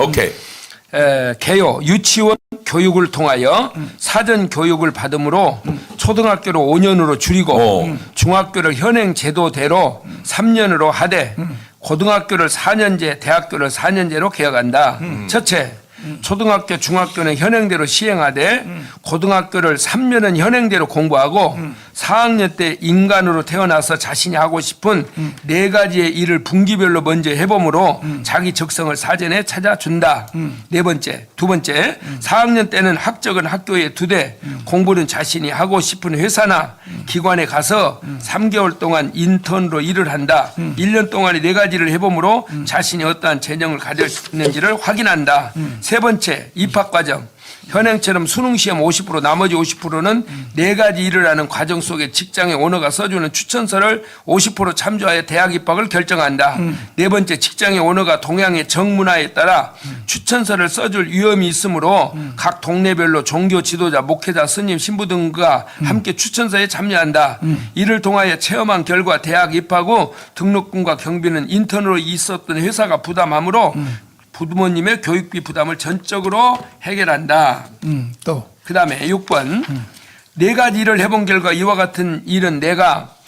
오케이. 에, 개요 유치원 교육을 통하여 사전 교육을 받음으로 초등학교를 5년으로 줄이고 어. 중학교를 현행 제도대로 3년으로 하되 고등학교를 4년제, 대학교를 4년제로 개혁한다. 첫째, 초등학교, 중학교는 현행대로 시행하되 고등학교를 3년은 현행대로 공부하고 4학년 때 인간으로 태어나서 자신이 하고 싶은 네 가지의 일을 분기별로 먼저 해봄으로 자기 적성을 사전에 찾아준다. 네 번째, 두 번째, 4학년 때는 학적은 학교에 두되 공부는 자신이 하고 싶은 회사나 기관에 가서 3개월 동안 인턴으로 일을 한다. 1년 동안에 네 가지를 해봄으로 자신이 어떠한 재능을 가졌는지를 확인한다. 세 번째, 입학 과정. 현행처럼 수능 시험 50% 나머지 50%는 네 가지 일을 하는 과정 속에 직장의 오너가 써주는 추천서를 50% 참조하여 대학 입학을 결정한다. 네 번째 직장의 오너가 동양의 정문화에 따라 추천서를 써줄 위험이 있으므로 각 동네별로 종교 지도자, 목회자, 스님, 신부 등과 함께 추천서에 참여한다. 이를 통하여 체험한 결과 대학 입학 후 등록금과 경비는 인턴으로 있었던 회사가 부담하므로 부모님의 교육비 부담을 전적으로 해결한다. 음, 또 그 다음에 6번. 네 가지 일을 해본 결과 이와 같은 일은 내가 어,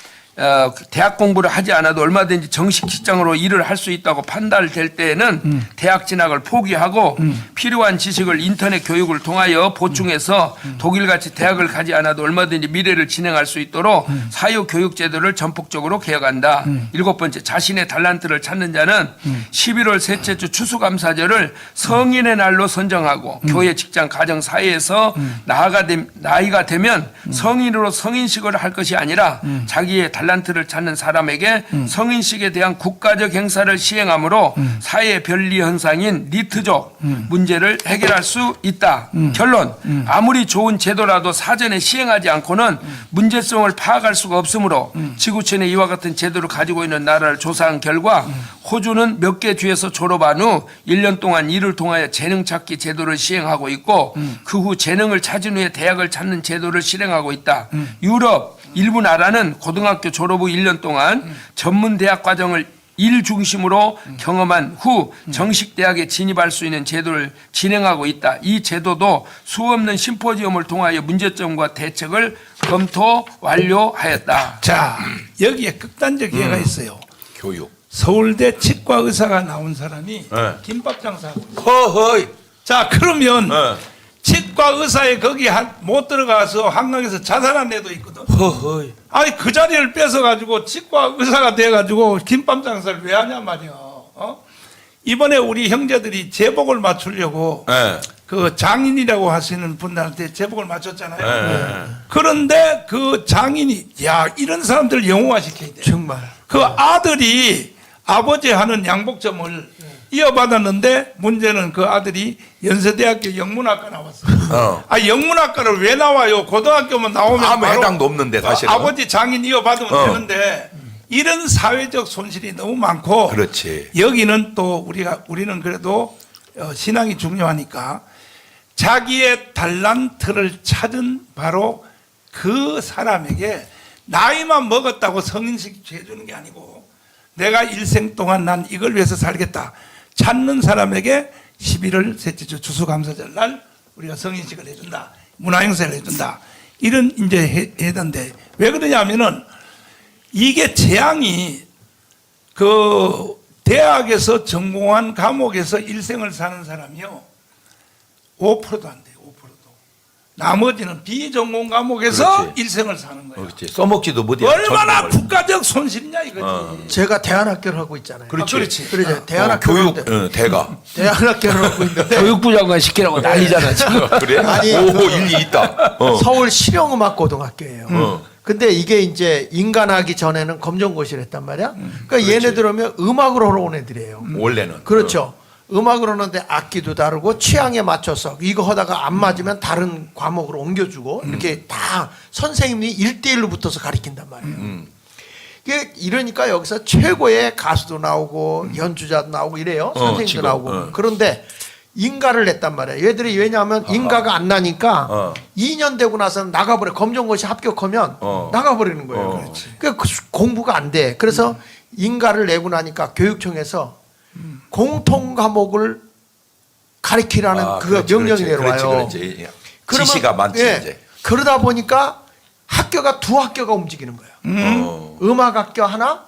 대학 공부를 하지 않아도 얼마든지 정식 직장으로 일을 할 수 있다고 판단될 때에는 대학 진학을 포기하고 필요한 지식을 인터넷 교육을 통하여 보충해서 독일같이 대학을 가지 않아도 얼마든지 미래를 진행할 수 있도록 사유 교육 제도를 전폭적으로 개혁한다. 일곱 번째 자신의 달란트를 찾는 자는 11월 셋째 주 추수감사절을 성인의 날로 선정하고 교회, 직장, 가정, 사회에서 나아가 됨- 나이가 되면 성인으로 성인식을 할 것이 아니라 자기의 달 란트를 찾는 사람에게 성인식에 대한 국가적 행사를 시행하므로 사회의 변리 현상인 니트족 문제를 해결할 수 있다. 결론 아무리 좋은 제도라도 사전에 시행하지 않고는 문제성을 파악할 수가 없으므로 지구촌에 이와 같은 제도를 가지고 있는 나라를 조사한 결과 호주는 몇 개 주에서 졸업한 후 1년 동안 이를 통하여 재능 찾기 제도를 시행하고 있고 그후 재능을 찾은 후에 대학을 찾는 제도를 실행하고 있다. 유럽 일부 나라는 고등학교 졸업 후 1년 동안 전문 대학 과정을 일 중심으로 경험한 후 정식 대학에 진입할 수 있는 제도를 진행하고 있다. 이 제도도 수없는 심포지엄을 통하여 문제점과 대책을 검토 완료하였다. 자 여기에 극단적 예가 음. 있어요. 교육. 서울대 치과 의사가 나온 사람이 네. 김밥 장사하고. 허허이. 자 그러면 네. 치과 의사에 거기 한- 못 들어가서 한강에서 자살한 애도 있거든. 허허이. 아니 그 자리를 뺏어 가지고 치과 의사가 돼 가지고 김밥 장사를 왜 하냐 말이야. 어? 이번에 우리 형제들이 제복을 맞추려고 네. 그 장인이라고 하시는 분들한테 제복을 맞췄잖아요. 네. 그런데 그 장인이 야 이런 사람들 영웅화 시켜야 돼. 정말. 그 아들이 아버지 하는 양복점을 이어받았는데 문제는 그 아들이 연세대학교 영문학과 나왔어요. 어. 아 영문학과를 왜 나와요? 고등학교만 나오면 아무 해당도 없는데 사실은. 아버지 장인 이어받으면 어. 되는데 이런 사회적 손실이 너무 많고 그렇지. 여기는 또 우리가 우리는 그래도 어, 신앙이 중요하니까 자기의 달란트를 찾은 바로 그 사람에게 나이만 먹었다고 성인식 해주는 게 아니고 내가 일생 동안 난 이걸 위해서 살겠다 찾는 사람에게 11월 셋째 주 추수감사절 날 우리가 성인식을 해준다 문화행사를 해준다 이런 이제 해, 해던데 왜 그러냐면은 이게 재앙이 그 대학에서 전공한 과목에서 일생을 사는 사람이요 5%도 안 돼요. 5%도. 나머지는 비전공 과목에서 그렇지. 일생을 사는 거예요. 그렇지. 써먹지도 못해. 얼마나. 국가적 손실이냐 이거지. 어. 제가 대안학교를 하고 있잖아요. 그렇지. 아, 그렇지. 그러죠. 어, 대안학교 교육 어, 대가. 대안학교를 하고 있는데 교육부 장관 시키라고 난리잖아 지금. 그래? 아니, 오 그- 일리 있다. 어. 서울 실용음악고등학교예요. 어. 근데 이게 이제 인간하기 전에는 검정고시를 했단 말이야. 음, 그러니까 얘네들 오면 음악으로 하러 온 애들이에요. 원래는. 그렇죠. 음악으로 하는데 악기도 다르고 취향에 맞춰서 이거 하다가 안 맞으면 다른 과목으로 옮겨주고 이렇게 다 선생님이 일대일로 붙어서 가르친단 말이에요. 음. 이게 이러니까 여기서 최고의 가수도 나오고 연주자도 나오고 이래요. 어, 선생님도 지금, 나오고. 어. 그런데 인가를 냈단 말이에요. 얘들이 왜냐하면 인가가 안 나니까 어. 2년 되고 나서는 나가버려. 검정고시 합격하면 어. 나가버리는 거예요. 어. 그러니까 그 수- 공부가 안 돼. 그래서 인가를 내고 나니까 교육청에서 공통 과목을 가리키라는 아, 그 명령이 내려와요. 그렇지, 그렇지. 그러면, 지시가 많지 예, 이제. 그러다 보니까 학교가 두 학교가 움직이는 거예요. 어. 음악 학교 하나,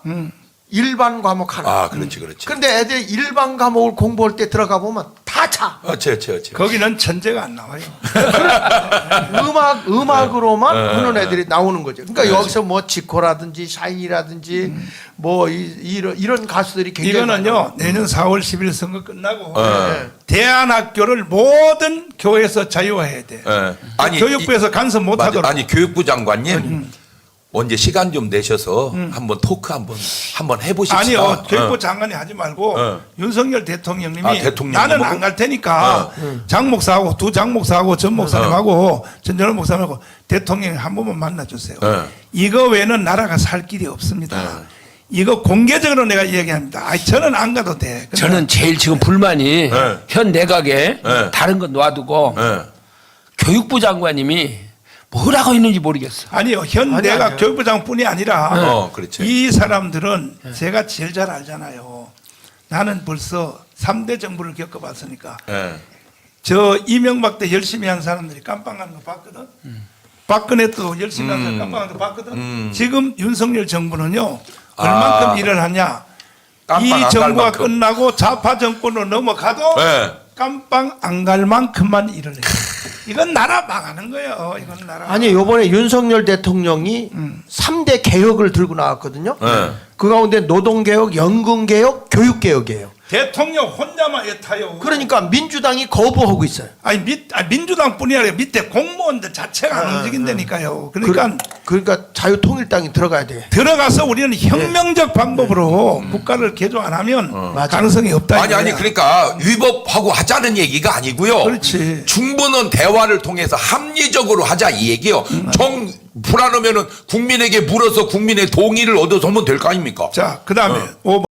일반 과목 하나. 아, 그렇지, 그렇지. 근데 애들이 일반 과목을 공부할 때 들어가 보면 다 차. 어째, 어째, 어째. 거기는 천재가 안 나와요. 음악 음악으로만 네. 하는 애들이 나오는 거죠. 그러니까 여기서 뭐 지코라든지 샤이니라든지 뭐 이, 이런 이런 가수들이 굉장히. 이거는요 내년 4월 10일 선거 끝나고 어. 대안학교를 모든 교회에서 자유화해야 돼. 예. 아니, 교육부에서 간섭 맞아. 못하도록. 아니 교육부 장관님 언제 시간 좀 내셔서 한번 토크 한번 한번 해보십시다. 아니요 교육부 어. 장관이 하지 말고 어. 윤석열 대통령님이 아, 대통령님 나는 뭐- 안갈 테니까 장 목사하고 두 장 목사하고 전 목사님하고 전전원 목사님하고 대통령이 한 번만 만나주세요. 어. 이거 외에는 나라가 살 길이 없습니다. 이거 공개적으로 내가 얘기합니다. 아, 저는 안 가도 돼. 근데 저는 제일 지금 불만이 네. 현 내각에 네. 다른 건 놔두고 예. 교육부 장관님이 뭘 하고 있는지 모르겠어. 아니요 현 아니, 내가 아니요. 교육부장뿐이 아니라 어, 그렇지. 이 사람들은 제가 제일 잘 알잖아요. 나는 벌써 3대 정부를 겪어봤으니까 예. 저 이명박 때 열심히 한 사람들이 깜빵 하는 거 봤거든. 박근혜 또 열심히 한 사람 깜빵 하는 거 봤거든. 지금 윤석열 정부는요 얼만큼 아. 일을 하냐. 깜빵 이 정부가 만큼. 끝나고 좌파 정권으로 넘어가도 예. 깜빵 안 갈 만큼만 일을 해. 이건 나라 망하는 거예요. 이건 나라. 아니 요번에 윤석열 대통령이 음. 삼 3대 개혁을 들고 나왔거든요. 네. 그 가운데 노동개혁, 연금개혁, 교육개혁이에요. 대통령 혼자만 애타요. 그러니까 민주당이 거부하고 있어요. 아니 밑 아, 민주당뿐이 아니라 밑에 공무원들 자체가 안 움직인다니까요. 그러니까 그, 러니까 자유통일당이 들어가야 돼. 들어가서 우리는 혁명적 방법으로 국가를 개조 안 하면 맞아. 가능성이 없다. 아니 아니 이거야. 그러니까 위법하고 하자는 얘기가 아니고요. 그렇지. 충분한 대화를 통해서 합리적으로 하자 이 얘기요. 정 불안하면은 국민에게 물어서 국민의 동의를 얻어서 하면 될 거 아닙니까? 자, 그다음에 오